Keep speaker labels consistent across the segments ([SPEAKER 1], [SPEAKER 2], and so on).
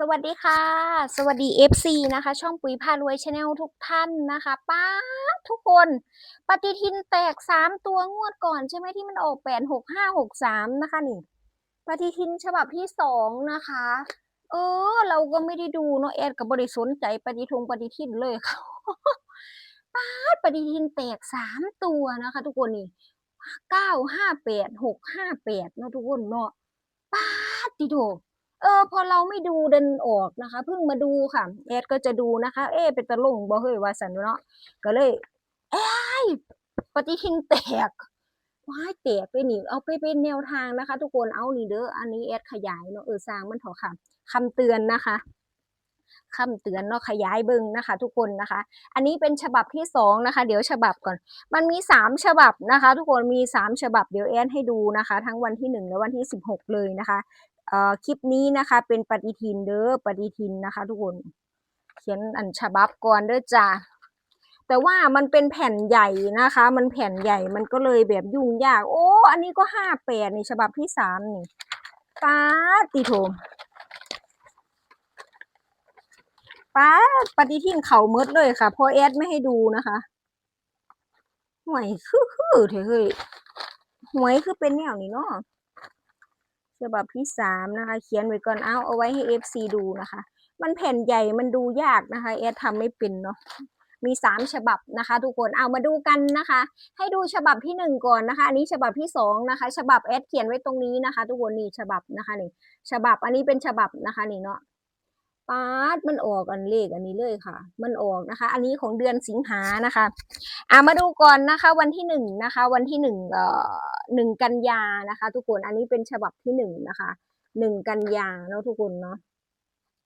[SPEAKER 1] สวัสดีค่ะ สวัสดี FC นะคะ ช่องปุ๋ยพารวยชาแนลทุกท่านนะคะป้าทุกคน ปฏิทินแตก3ตัวงวดก่อนใช่ไหมที่มันออก8 6 5 6 3นะคะนี่ ปฏิทินฉบับที่2นะคะ เออ เราก็ไม่ได้ดูเนาะแอดกับบริสนใจปฏิทงปฏิทินเลยค่ะป้าปฏิทินแตก3ตัวนะคะ ทุกคนนี่9 5 8 6 5 8เนาะทุกคนเนาะป้าดติโด เออ พอเราไม่ดูเดินออกนะคะ เพิ่งมาดูค่ะ แอดก็จะดูนะคะ เอ๊เป็นตะลงบ่เฮ้ยว่าสันเนาะก็เลยเอ้ยปฏิทินแตกว้ายแตกไปหนี่เอาไปเป็นแนวทางนะคะ ทุกคนเอานี่เด้ออันนี้แอดขยายเนาะเออสร้างมันเถอะค่ะคำเตือนนะคะคำเตือนเนาะขยายเบิ่งนะคะ ทุกคนนะคะ อันนี้เป็นฉบับที่สองนะคะ เดี๋ยวฉบับก่อน มันมีสามฉบับนะคะ ทุกคนมีสามฉบับเดี๋ยวแอดให้ดูนะคะ ทั้งวันที่หนึ่งและวันที่สิบหกเลยนะคะ เอ่อคลิปนี้นะคะ เป็นปฏิทินเด้อปฏิทินนะคะ ทุกคนเขียนอันฉบับก่อนเด้อจ้าแต่ว่ามันเป็นแผ่นใหญ่นะคะ มันแผ่นใหญ่มันก็เลยแบบยุ่งยาก โอ้ อันนี้ก็ห้าแปดนี่ฉบับที่สามนี่ป้าติโถป้าปฏิทินเขาเมดเลยค่ะเพอแอดไม่ให้ดูนะคะหวยคือคือเถอะเฮ้ยหวยคือเป็นแนวนี้เนาะ ฉบับที่สามนะคะ เขียนไว้ก่อนเอาเอาไว้ให้ FC ดูนะคะ มันแผ่นใหญ่มันดูยากนะคะแอดทำไม่เป็นเนาะมีสามฉบับนะคะ ทุกคนเอามาดูกันนะคะ ให้ดูฉบับที่หนึ่งก่อนนะคะ อันนี้ฉบับที่สองนะคะ ฉบับแอดเขียนไว้ตรงนี้นะคะ ทุกคนนี่ฉบับนะคะนี่ฉบับอันนี้เป็นฉบับนะคะนี่เนาะ ปาดมันออกอันเลขอันนี้เลยค่ะ มันออกนะคะ อันนี้ของเดือนสิงหานะคะอ่ามาดูก่อนนะคะ วันที่หนึ่งนะคะ วันที่หนึ่งเอ่อหนึ่งกันยานะคะ ทุกคนอันนี้เป็นฉบับที่หนึ่งนะคะหนึ่งกันยาเนาะทุกคนเนาะ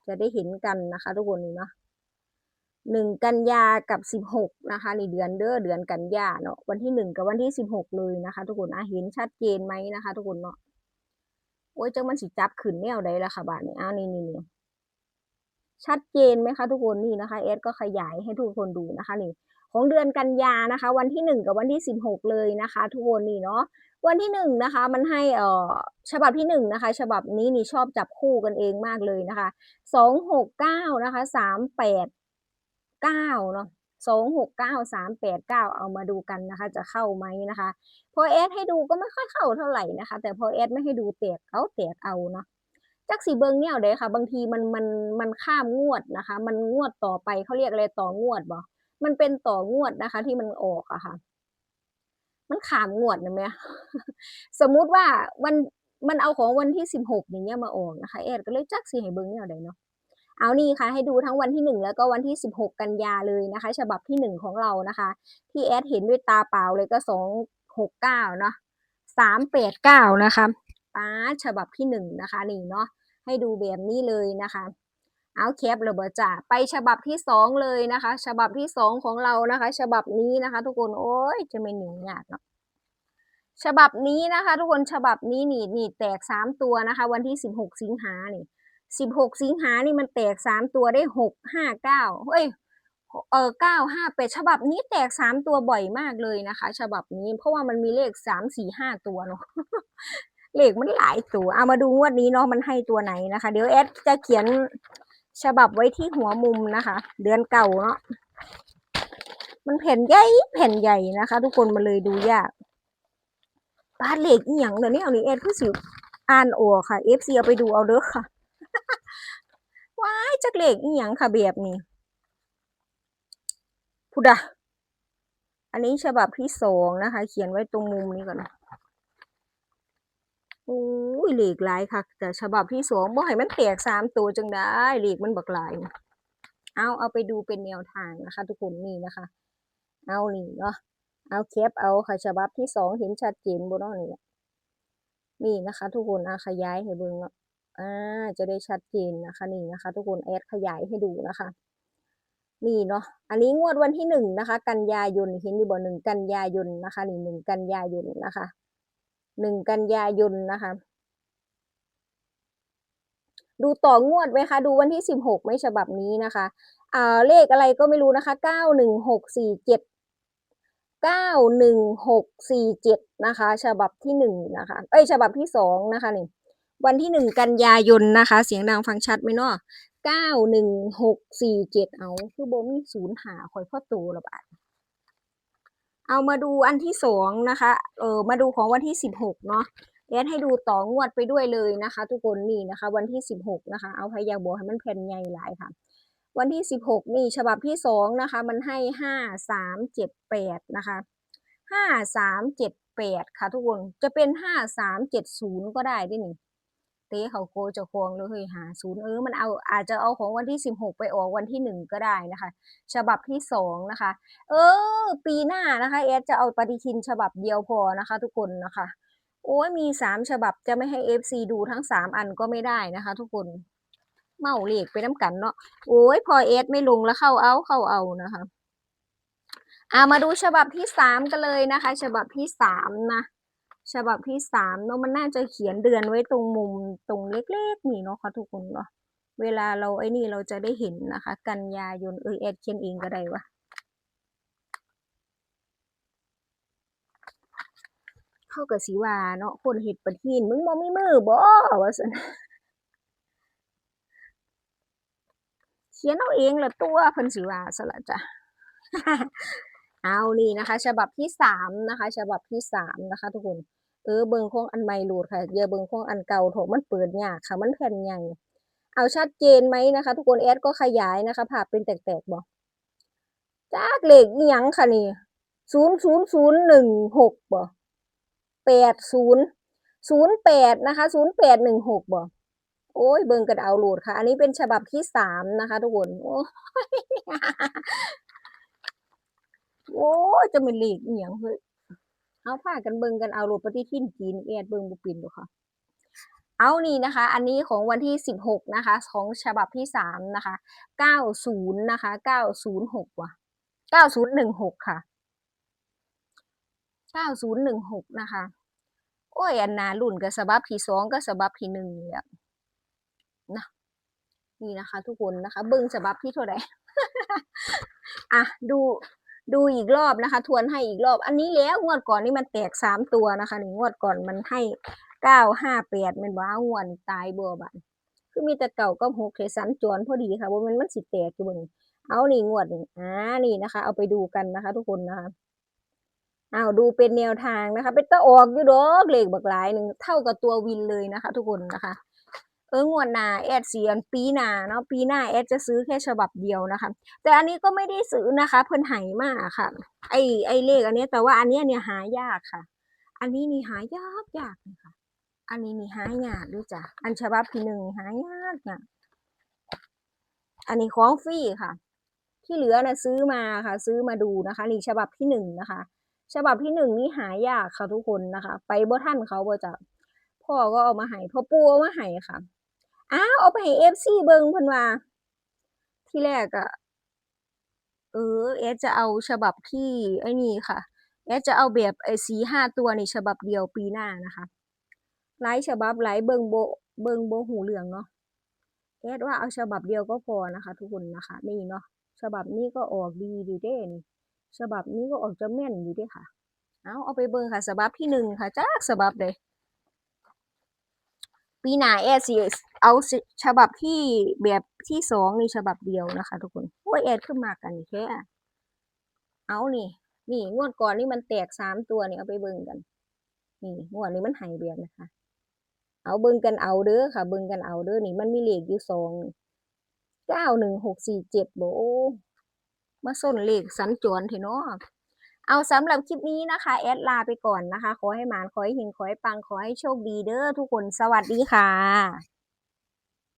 [SPEAKER 1] จะได้เห็นกันนะคะ ทุกคนนี่เนาะหนึ่งกันยากับสิบหกนะคะในเดือนเด้อเดือนกันยาเนาะวันที่หนึ่งกับวันที่สิบหกเลยนะคะ ทุกคนอะเห็นชัดเจนไหมนะคะ ทุกคนเนาะโอ้ยจังมันสิจับขึ้นแนวใดล่ะค่ะบาทนี้อ้าวนี่นี่นี่ ชัดเจนไหมคะทุกคนนี่นะคะเอสก็ขยายให้ทุกคนดูนะคะนี่ของเดือนกันยานะคะ วันที่หนึ่งกับวันที่สิบหกเลยนะคะ ทุกคนนี่เนาะวันที่หนึ่งนะคะมันให้เอ่อฉบับที่หนึ่งนะคะฉบับนี้นี่ชอบจับคู่กันเองมากเลยนะคะสองหกเก้านะคะสามแปดเก้าเนาะสองหกเก้าสามแปดเก้าเอามาดูกันนะคะ จะเข้าไหมนะคะ พอเอสให้ดูก็ไม่ค่อยเข้าเท่าไหร่นะคะ แต่พอเอสไม่ให้ดูแตกเอาแตกเอาเนาะ จักสีเบิงเนี่ยเด้ค่ะ บางทีมันมันมันข้ามงวดนะคะ มันงวดต่อไปเขาเรียกอะไรต่องวดบ่มันเป็นต่องวดนะคะ ที่มันออกอะค่ะ มันขามงวดนะแม่สมมุติว่าวันมันเอาของวันที่สิบหกอย่างเงี้ยมาออกนะคะ แอดก็เลยจักสิให้เบิงแนวใดเนาะเอานี่ค่ะให้ดูทั้งวันที่หนึ่งแล้วก็วันที่สิบหกกันยาเลยนะคะ ฉบับที่หนึ่งของเรานะคะ ที่แอดเห็นด้วยตาเปล่าเลยก็สองหกเก้าเนาะสามแปดเก้านะคะป้าฉบับที่หนึ่งนะคะนี่เนาะ ให้ดูแบบนี้เลยนะคะเอาแคปเลยเบอร์จ่าไปฉบับที่สองเลยนะคะ ฉบับที่สองของเรานะคะ ฉบับนี้นะคะ ทุกคนโอ้ยจะไม่หนียากเนาะฉบับนี้นะคะ ทุกคนฉบับนี้นี่นี่แตกสามตัวนะคะ วันที่สิบหกสิงหานี่สิบหกสิงหานี่มันแตกสามตัวได้หกห้าเก้าเฮ้ยเออเก้าห้าเป็ดฉบับนี้แตกสามตัวบ่อยมากเลยนะคะ ฉบับนี้เพราะว่ามันมีเลขสามสี่ห้าตัวเนาะ เลขมันหลายตัวเอามาดูงวดนี้เนาะมันให้ตัวไหนนะคะ เดี๋ยวแอดจะเขียนฉบับไว้ที่หัวมุมนะคะ เดือนเก่าเนาะมันแผ่นใหญ่แผ่นใหญ่นะคะ ทุกคนมาเลยดูยากปาดเลขอีหยังเดี๋ยวนี้เอานี่แอดคือสิอ่านออค่ะ FC เอาไปดูเอาเด้อค่ะว้ายจักเลขอีหยังค่ะแบบนี้พุดะอันนี้ฉบับที่สองนะคะ เขียนไว้ตรงมุมนี้ก่อน โอ้ยเลขหลายค่ะแต่ฉบับที่สองบ่ให้มันแตกสามตัวจังได้เลขมันบักหลายเอาเอาไปดูเป็นแนวทางนะคะ ทุกคนนี่นะคะ เอานี่เนาะเอาแคปเอาค่ะฉบับที่สองเห็นชัดเจนบนน้อนี่นี่นะคะ ทุกคนอาขยายให้เบิ่งเนาะอ่าจะได้ชัดเจนนะคะ นี่นะคะ ทุกคนแอดขยายให้ดูนะคะ นี่เนาะอันนี้งวดวันที่หนึ่งนะคะ กันยายนเห็นอยู่บ่หนึ่งกันยายนนะคะนี่หนึ่งกันยายนนะคะ หนึ่งกันยายนนะคะ ดูต่องวดไหมคะ ดูวันที่สิบหกไหมฉบับนี้นะคะอ่าเลขอะไรก็ไม่รู้นะคะเก้าหนึ่งหกสี่เจ็ดเก้าหนึ่งหกสี่เจ็ดนะคะ ฉบับที่หนึ่งนะคะ เอ้ย ฉบับที่สองนะคะนี่วันที่หนึ่งกันยายนนะคะ เสียงดังฟังชัดไหมเนาะเก้าหนึ่งหกสี่เจ็ดเอา คือโบมีศูนย์หาคอยพ่อตูละบาท เอามาดูอันที่สองนะคะ เออมาดูของวันที่สิบหกเนาะแอดให้ดูต่องวดไปด้วยเลยนะคะ ทุกคนนี่นะคะ วันที่สิบหกนะคะ เอาพยาบอกให้มันแผ่นใหญ่หลายค่ะ วันที่สิบหกนี่ฉบับที่สองนะคะ มันให้ห้าสามเจ็ดแปดนะคะห้าสามเจ็ดแปดค่ะทุกคนจะเป็นห้าสามเจ็ดศูนย์ก็ได้ด้วยนี่ เต้เขาโกจะควงเลยเฮยหาศูนย์เออมันเอาอาจจะเอาของวันที่สิบหกไปออกวันที่หนึ่งก็ได้นะคะ ฉบับที่สองนะคะ เออ ปีหน้านะคะแอดจะเอาปฏิทินฉบับเดียวพอนะคะ ทุกคนนะคะ โอ้ยมีสามฉบับจะไม่ให้เอฟซีดูทั้งสามอันก็ไม่ได้นะคะ ทุกคนเมาเลขไปน้ำกันเนาะโอ้ยพอเอสไม่ลงแล้วเข้าเอาเข้าเอานะคะอามาดูฉบับที่สามกันเลยนะคะ ฉบับที่สามนะ ฉบับที่สามเนาะมันน่าจะเขียนเดือนไว้ตรงมุมตรงเล็กๆนี่เนาะค่ะทุกคนเนาะเวลาเราไอ้นี่เราจะได้เห็นนะคะ กันยายนเออแอดเขียนเองก็ได้วะเข้ากับสีวาเนาะคนเห็ดปะทินมึงบ่มีมือบ่ว่าสันเขียนเอาเองละตัวเพิ่นสิว่าซะละจ้ะ เอานี่นะคะ ฉบับที่สามนะคะ ฉบับที่สามนะคะ ทุกคนเออเบิ่งของอันใหม่หลดค่ะอย่าเบิ่งของอันเก่าโถมันเปิดยากค่ะ มันแผ่นใหญ่เอาชัดเจนไหมนะคะ ทุกคนแอดก็ขยายนะคะภาพเป็นแตกๆบ่จากเหลขอีหยังค่ะนี่ศูนย์ศูนย์ศูนย์หนึ่งหกบ่แปดศูนย์ศูนย์แปดนะคะศูนย์แปดหนึ่งหกบ่โอ้ยเบิ่งกันเอาโหลดค่ะ อันนี้เป็นฉบับที่สามนะคะ ทุกคนโอ้ย โอ้ยจะเป็นเลขอีหยังเฮ้ยเอาพากันเบิ่งกันเอาโหลดปฏิทินจีนแอดเบิ่งบ่เป็นบ่ค่ะ เอานี่นะคะ อันนี้ของวันที่สิบหกนะคะของฉบับที่สามนะคะเก้าศูนย์นะคะเก้าศูนย์หกว่ะเก้าศูนย์หนึ่งหกค่ะเก้าศูนย์หนึ่งหกนะคะ โอ้ย อันนารุ่นกับฉบับที่สองกับฉบับที่หนึ่งเลยอะนะนี่นะคะ ทุกคนนะคะ เบิ่งฉบับที่เท่าไหร่ อะ ดู ดูอีกรอบนะคะ ทวนให้อีกรอบ อันนี้แล้วงวดก่อนนี่มันแตกสามตัวนะคะหนี่งงวดก่อนมันให้เก้าห้าแปดมันว่างวดตายบัวบันคือมีแต่เก่าก็หกเทสันจรพอดีค่ะว่ามันมันสิแตกอยู่บนเอานี่งวดนี่อ่านี่นะคะ เอาไปดูกันนะคะ ทุกคนนะคะเอาดูเป็นแนวทางนะคะ เป็นตะออกอยู่ดอกเลขบักหลายหนึ่งเท่ากับตัววินเลยนะคะ ทุกคนนะคะ เอองวดหน้าแอดเสียงปีหน้าเนาะปีหน้าแอดจะซื้อแค่ฉบับเดียวนะคะ แต่อันนี้ก็ไม่ได้ซื้อนะคะ เพิ่นไหมากค่ะ ไอไอเลขอันนี้แต่ว่าอันนี้เนี่ยหายากค่ะ อันนี้นี่หายากยากค่ะ อันนี้นี่หายากด้วยจ้ะอันฉบับที่หนึ่งหายากเนี่ยอันนี้ของฟรีค่ะ ที่เหลือนะซื้อมาค่ะ ซื้อมาดูนะคะนี่ฉบับที่หนึ่งนะคะ ฉบับที่หนึ่งนี่หายากค่ะทุกคนนะคะ ไปบ่ท่านเขาบ่จะพ่อก็เอามาให้พ่อปู่เอามาให้ค่ะ อ้าวเอาไปให้เอฟซีเบิงเพิ่นว่า ที่แรกอะเออแอดจะเอาฉบับที่ไอ้นี่ค่ะแอดจะเอาแบบไอ้สีห้าตัวนี่ฉบับเดียวปีหน้านะคะหลายฉบับหลายเบิงโบเบิงโบหูเหลืองเนาะแอดว่าเอาฉบับเดียวก็พอนะคะ ทุกคนนะคะนี่เนาะฉบับนี้ก็ออกดีดีเด้นี่ฉบับนี้ก็ออกจะแม่นอยู่เด้ค่ะ เอาเอาไปเบิงค่ะฉบับที่หนึ่งค่ะจ้าฉบับเลยปีหน้าแอดสิ เอาฉบับที่แบบที่สองในฉบับเดียวนะคะ ทุกคนโอ้ยแอดขึ้นมากันแค่เอานี่ นี่งวดก่อนนี่มันแตกสามตัวนี่เอาไปเบิ่งกัน นี่งวดนี้มันหายแบบนะคะ เอาเบิ่งกันเอาเด้อค่ะ เบิ่งกันเอาเด้อนี่มันมีเลขอยู่สองเก้าหนึ่งหกสี่เจ็ดโบมาส้นเลขสัญจรเถอะเนาะเอาสำหรับคลิปนี้นะคะ แอดลาไปก่อนนะคะ ขอให้หมานขอให้เฮงขอให้ปังขอให้โชคดีเด้อทุกคนสวัสดีค่ะ